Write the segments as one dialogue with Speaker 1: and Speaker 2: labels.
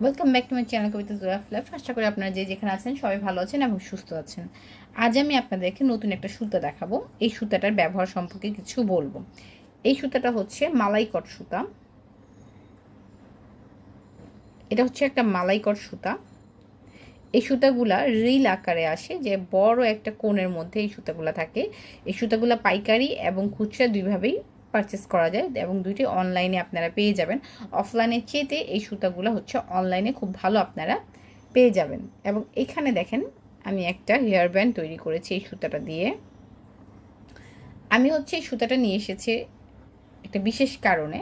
Speaker 1: Welcome back to my channel Kabita জোরাফ life আশা করি আপনারা যে যেখানে আছেন সবাই ভালো আছেন এবং সুস্থ আছেন। আজ আমি আপনাদেরকে নতুন একটা সুতা দেখাবো। এই সুতাটার ব্যবহার সম্পর্কে কিছু বলব। এই সুতাটা হচ্ছে মালাইকট সুতা। এটা হচ্ছে একটা মালাইকট সুতা। এই সুতাগুলা রিল আকারে আসে যে বড় একটা কোণের মধ্যে এই সুতাগুলা থাকে। এই সুতাগুলা পাইকারি এবং খুচরা দুইভাবেই পারচেস করা যায় এবং দুইটি অনলাইনে আপনারা পেয়ে যাবেন। অফলাইনের চেয়েতে এই সুতাগুলো হচ্ছে অনলাইনে খুব ভালো আপনারা পেয়ে যাবেন। এবং এখানে দেখেন, আমি একটা হেয়ার ব্যান্ড তৈরি করেছি এই সুতাটা দিয়ে। আমি হচ্ছে এই সুতাটা নিয়ে এসেছি একটা বিশেষ কারণে।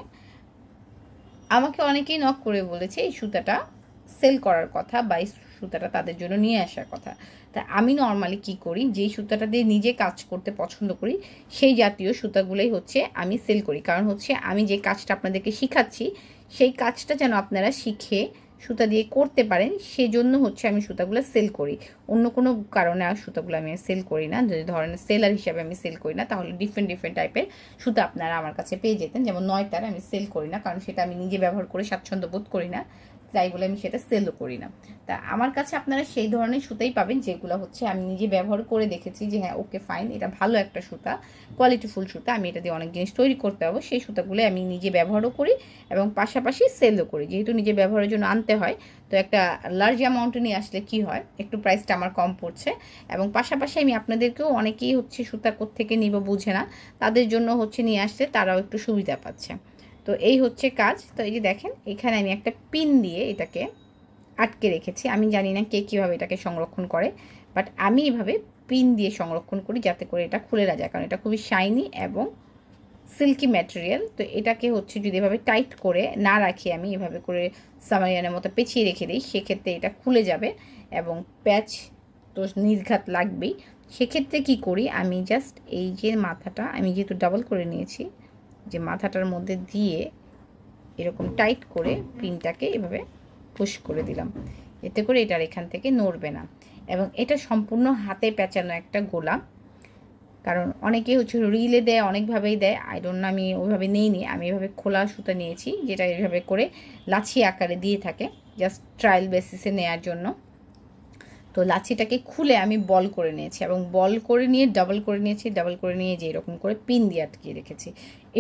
Speaker 1: আমাকে অনেকেই নক করে বলেছে এই সুতাটা সেল করার কথা বা এই সুতাটা তাদের জন্য নিয়ে আসার কথা। তা আমি নর্মালি কি করি? যেই সুতাটা দিয়ে নিজে কাজ করতে পছন্দ করি, সেই জাতীয় সুতাগুলোই হচ্ছে আমি সেল করি। কারণ হচ্ছে আমি যে কাজটা আপনাদেরকে শিখাচ্ছি, সেই কাজটা যেন আপনারা শিখে সুতা দিয়ে করতে পারেন, সেজন্য হচ্ছে আমি সুতাগুলো সেল করি। অন্য কোনো কারণে আর সুতাগুলো আমি সেল করি না। যদি ধরেন সেলার হিসাবে আমি সেল করি না, তাহলে ডিফারেন্ট ডিফারেন্ট টাইপের সুতা আপনারা আমার কাছে পেয়ে যেতেন। যেমন নয়টার আমি সেল করি না, কারণ সেটা আমি নিজে ব্যবহার করে স্বাচ্ছন্দ্য বোধ করি না। তাই বলে আমি সেটা সেলও করি না। তা আমার কাছে আপনারা সেই ধরনের সুতাই পাবেন, যেগুলো হচ্ছে আমি নিজে ব্যবহার করে দেখেছি যে হ্যাঁ ওকে ফাইন এটা ভালো একটা সুতা কোয়ালিটিফুল সুতা, আমি এটা দিয়ে অনেক জিনিস তৈরি করতে পারব। সেই সুতাগুলো আমি নিজে ব্যবহারও করি এবং পাশাপাশি সেলও করি। যেহেতু নিজে ব্যবহারের জন্য আনতে হয়, তো একটা লার্জ অ্যামাউন্টে নিয়ে আসলে কি হয়, একটু প্রাইসটা আমার কম পড়ছে এবং পাশাপাশি আমি আপনাদেরকেও অনেকেই হচ্ছে সুতা থেকে নিব বুঝে না, তাদের জন্য হচ্ছে নিয়ে আসলে তারাও একটু সুবিধা পাচ্ছে। তো এই হচ্ছে কাজ। তো এই যে দেখেন, এখানে আমি একটা পিন দিয়ে এটাকে আটকে রেখেছি। আমি জানি না কে কীভাবে এটাকে সংরক্ষণ করে বাট আমি এভাবে পিন দিয়ে সংরক্ষণ করি যাতে করে এটা খুলে না যায়, কারণ এটা খুবই শাইনি এবং সিল্কি ম্যাটেরিয়াল তো এটাকে হচ্ছে যদি এভাবে টাইট করে না রাখি আমি, এভাবে করে সামারিয়ানের মতো পেঁচিয়ে রেখে দিই, সেক্ষেত্রে এটা খুলে যাবে এবং প্যাচ তো নির্ঘাত লাগবেই। সেক্ষেত্রে কি করি, আমি জাস্ট এই যে মাথাটা আমি যেহেতু ডাবল করে নিয়েছি যে মাথাটার মধ্যে দিয়ে এরকম টাইট করে পিনটাকে এভাবে পুশ করে দিলাম। এতে করে এটার এখান থেকে নড়বে না। এবং এটা সম্পূর্ণ হাতে পেঁচানো একটা গোলা কারণ অনেকে হচ্ছে রিলে দেয়, অনেকভাবেই দেয়। ডোন্ট আমি ওইভাবে নিইনি। আমি এভাবে খোলা সুতা নিয়েছি, যেটা এইভাবে করে লাছি আকারে দিয়ে থাকে জাস্ট ট্রায়াল বেসিসে নেওয়ার জন্য। তো লাচিটাকে খুলে আমি বল করে নিয়েছি এবং বল করে নিয়ে ডাবল করে নিয়েছি ডাবল করে নিয়ে যে এরকম করে পিন দিয়ে আটকিয়ে রেখেছি।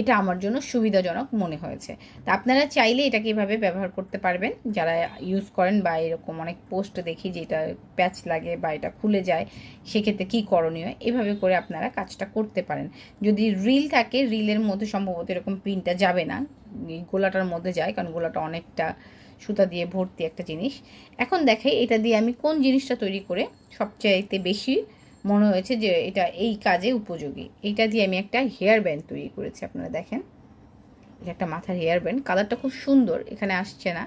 Speaker 1: এটা আমার জন্য সুবিধাজনক মনে হয়েছে। তা আপনারা চাইলে এটাকে এভাবে ব্যবহার করতে পারবেন। যারা ইউজ করেন বা এরকম অনেক পোস্ট দেখি যে এটা প্যাচ লাগে বা এটা খুলে যায়, সেক্ষেত্রে কী করণীয়? এভাবে করে আপনারা কাজটা করতে পারেন। যদি রিল থাকে রিলের মধ্যে সম্ভবত এরকম পিনটা যাবে না। গোলাটার মধ্যে যায়, কারণ গোলাটা অনেকটা সুতা দিয়ে ভর্তি একটা জিনিস। এখন দেখাই এটা দিয়ে আমি কোন জিনিসটা তৈরি করে সবচাইতে বেশি মনে হয়েছে যে এটা এই কাজে উপযোগী। এটা দিয়ে আমি একটা হেয়ার ব্যান্ড তৈরি করেছি, আপনারা দেখেন। এটা একটা মাথার হেয়ার ব্যান্ড। কালারটা খুব সুন্দর, এখানে আসছে না।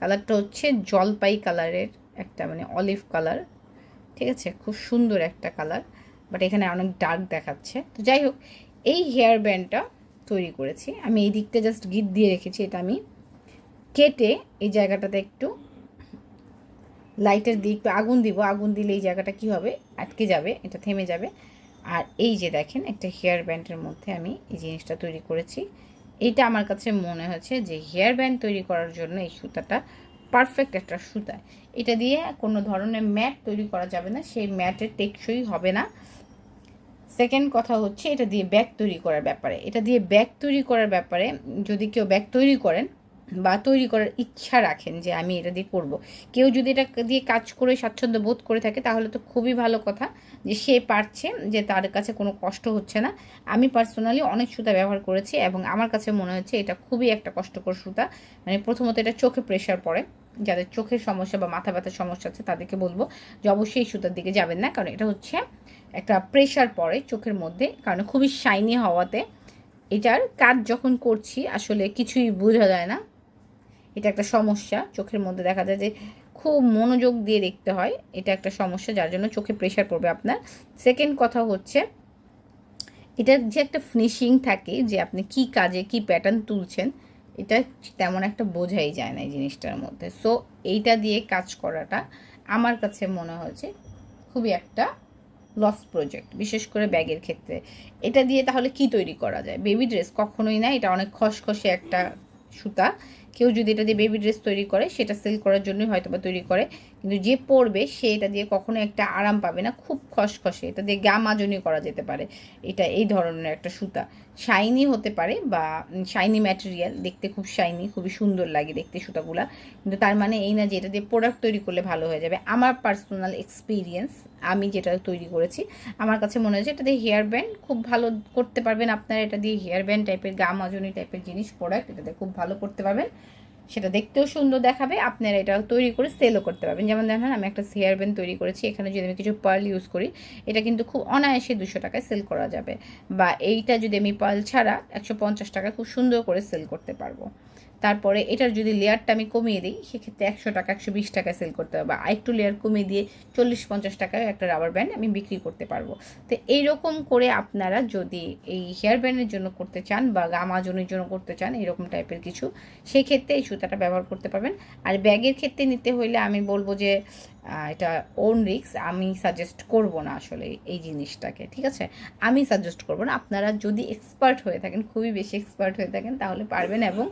Speaker 1: কালারটা হচ্ছে জলপাই কালারের একটা মানে অলিভ কালার। ঠিক আছে? খুব সুন্দর একটা কালার, বাট এখানে অনেক ডার্ক দেখাচ্ছে। তো যাই হোক, এই হেয়ার ব্যান্ডটা তৈরি করেছি। আমি এই দিকটা জাস্ট গিট দিয়ে রেখেছি, এটা আমি কেটে এই জায়গাটাতে একটু লাইটের দিক আগুন দিব। আগুন দিলে এই জায়গাটা কি হবে? আটকে যাবে, এটা থেমে যাবে। আর এই যে দেখেন, একটা হেয়ার ব্যান্ডের মধ্যে আমি এই জিনিসটা তৈরি করেছি। এটা আমার কাছে মনে হয়েছে যে হেয়ার ব্যান্ড তৈরি করার জন্য এই সুতাটা পারফেক্ট একটা সুতা। এটা দিয়ে কোনো ধরনের ম্যাট তৈরি করা যাবে না, সেই ম্যাটের টেকসই হবে না। সেকেন্ড কথা হচ্ছে, এটা দিয়ে ব্যাগ তৈরি করার ব্যাপারে। এটা দিয়ে ব্যাগ তৈরি করার ব্যাপারে যদি কেউ ব্যাগ তৈরি করেন বা তৈরি করার ইচ্ছা রাখেন যে আমি এটা দিয়ে করব। কেউ যদি এটা দিয়ে কাজ করে স্বাচ্ছন্দ্য বোধ করে থাকে, তাহলে তো খুবই ভালো কথা যে সে পারছে যে তার কাছে কোনো কষ্ট হচ্ছে না। আমি পার্সোনালি অনেক সুতা ব্যবহার করেছি এবং আমার কাছে মনে হচ্ছে এটা খুবই একটা কষ্টকর সুতা। মানে প্রথমত এটা চোখে প্রেশার পড়ে। যাদের চোখের সমস্যা বা মাথা ব্যথার সমস্যা আছে, তাদেরকে বলব যে অবশ্যই সুতার দিকে যাবেন না, কারণ এটা হচ্ছে একটা প্রেশার পড়ে চোখের মধ্যে, কারণ খুবই শাইনি হওয়াতে। এটার কাজ যখন করছি, আসলে কিছুই বোঝা যায় না। এটা একটা সমস্যা। চোখের মধ্যে দেখা যায় যে খুব মনোযোগ দিয়ে দেখতে হয়। এটা একটা সমস্যা যার জন্য চোখে প্রেশার পড়বে আপনার। সেকেন্ড কথা হচ্ছে এটার যে একটা ফিনিশিং থাকে যে আপনি কি কাজে কি প্যাটার্ন তুলছেন, এটা তেমন একটা বোঝাই যায় না এই জিনিসটার মধ্যে। সো এইটা দিয়ে কাজ করাটা আমার কাছে মনে হয়েছে খুবই একটা লস প্রজেক্ট বিশেষ করে ব্যাগের ক্ষেত্রে। এটা দিয়ে তাহলে কি তৈরি করা যায়? বেবি ড্রেস কখনোই না, এটা অনেক খসখসে একটা সুতা। কেউ যদি এটা দিয়ে বেবি ড্রেস তৈরি করে, সেটা সেল করার জন্যই হয়তো বা তৈরি করে। কিন্তু যে পরবে সে এটা দিয়ে কখনো একটা আরাম পাবে না, খুব খসখসে। এটা দিয়ে গা মাজনি করা যেতে পারে। এটা এই ধরনের একটা সুতা। শাইনি হতে পারে বা শাইনি ম্যাটেরিয়াল দেখতে খুব শাইনি খুবই সুন্দর লাগে দেখতে সুতাগুলা। কিন্তু তার মানে এই না যে এটা দিয়ে প্রোডাক্ট তৈরি করলে ভালো হয়ে যাবে। আমার পার্সোনাল এক্সপিরিয়েন্স আমি যেটা তৈরি করেছি, আমার কাছে মনে হয়েছে এটা দিয়ে হেয়ার ব্যান্ড খুব ভালো করতে পারবেন আপনারা। এটা দিয়ে হেয়ার ব্যান্ড টাইপের গা মাজনি টাইপের জিনিস প্রোডাক্ট এটাতে খুব ভালো করতে পারবেন। সেটা দেখতেও সুন্দর দেখাবে, আপনারা এটা তৈরি করে সেলও করতে পারবেন। যেমন দেখেন আমি একটা হেয়ার ব্যান্ড তৈরি করেছি, এখানে যদি আমি কিছু পার্ল ইউজ করি, এটা কিন্তু খুব অনায়াসে দুশো টাকায় সেল করা যাবে। বা এইটা যদি আমি পার্ল ছাড়া একশো পঞ্চাশ টাকা খুব সুন্দর করে সেল করতে পারব। তারপরে এটার যদি লেয়ারটা আমি কমিয়ে দিই, সেক্ষেত্রে একশো টাকা, একশো বিশ টাকা সেল করতে হবে বা আরেকটু লেয়ার কমিয়ে দিয়ে চল্লিশ, পঞ্চাশ টাকায় একটা রাবার ব্যান্ড আমি বিক্রি করতে পারব। তো এইরকম করে আপনারা যদি এই হেয়ার ব্যান্ডের জন্য করতে চান বা গামাজনের জন্য করতে চান, এরকম টাইপের কিছু, সেক্ষেত্রে এই সুতাটা ব্যবহার করতে পারবেন। আর ব্যাগের ক্ষেত্রে নিতে হইলে আমি বলব যে এটা ওন রিক্স আমি সাজেস্ট করব না আসলে এই জিনিসটাকে, ঠিক আছে? আমি সাজেস্ট করব না। আপনারা যদি এক্সপার্ট হয়ে থাকেন, খুবই বেশি এক্সপার্ট হয়ে থাকেন, তাহলে পারবেন এবং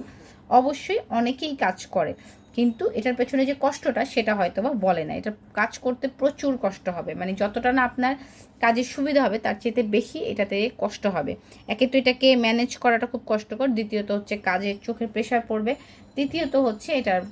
Speaker 1: অবশ্যই অনেকেই কাজ করে। কিন্তু এটার পেছনে যে কষ্টটা, সেটা হয়তো বা বলে না। এটা কাজ করতে প্রচুর কষ্ট হবে। মানে যতটা না আপনার কাজের সুবিধা হবে, তার চেয়ে বেশি এটাতে কষ্ট হবে। একে তো এটাকে ম্যানেজ করাটা খুব কষ্টকর। দ্বিতীয়ত হচ্ছে কাজের চোখের প্রেশার পড়বে। তৃতীয়ত হচ্ছে এটার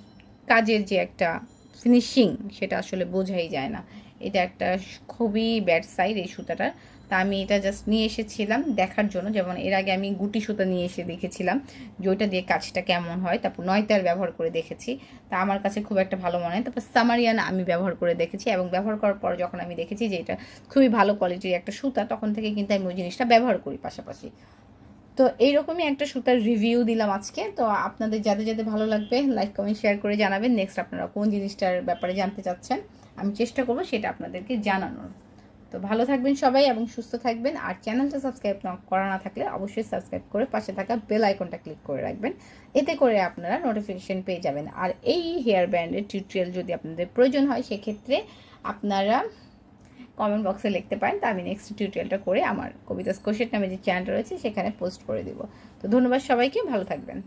Speaker 1: কাজের যে একটা ফিনিশিং সেটা আসলে বোঝাই যায় না। এটা একটা খুবই ব্যাড সাইড এই সুতাটার। তা আমি এটা জাস্ট নিয়ে এসেছিলাম দেখার জন্য। যেমন এর আগে আমি গুটি সুতা নিয়ে এসে দেখেছিলাম যে ওইটা দিয়ে কাজটা কেমন হয়। তারপর নয়তার ব্যবহার করে দেখেছি। তা আমার কাছে খুব একটা ভালো মনে হয় তারপর সামারিয়ান আমি ব্যবহার করে দেখেছি এবং ব্যবহার করার পর যখন আমি দেখেছি যে এটা খুবই ভালো কোয়ালিটির একটা সুতা, তখন থেকে কিন্তু আমি ওই জিনিসটা ব্যবহার করি পাশাপাশি। তো এইরকমই একটা সুতার রিভিউ দিলাম আজকে। তো আপনাদের যাদের যাদের ভালো লাগবে লাইক কমেন্ট শেয়ার করে জানাবেন। নেক্সট আপনারা কোন জিনিসটার ব্যাপারে জানতে চাচ্ছেন, আমি চেষ্টা করব সেটা আপনাদেরকে জানানোর। তো ভালো থাকবেন সবাই এবং সুস্থ থাকবেন। আর চ্যানেলটা সাবস্ক্রাইব করা না থাকলে অবশ্যই সাবস্ক্রাইব করে পাশে থাকা বেল আইকনটা ক্লিক করে রাখবেন। এতে করে আপনারা নোটিফিকেশন পেয়ে যাবেন। আর এই হেয়ার ব্যান্ডের টিউটোরিয়াল যদি আপনাদের প্রয়োজন হয়, সেক্ষেত্রে আপনারা কমেন্ট বক্সে লিখতে পারেন, তা আমি নেক্সট টিউটোরিয়ালটা করে আমার কবিতা স্কোশেট নামে যে চ্যানেলটা রয়েছে, সেখানে পোস্ট করে দেবো। তো ধন্যবাদ সবাইকে, ভালো থাকবেন।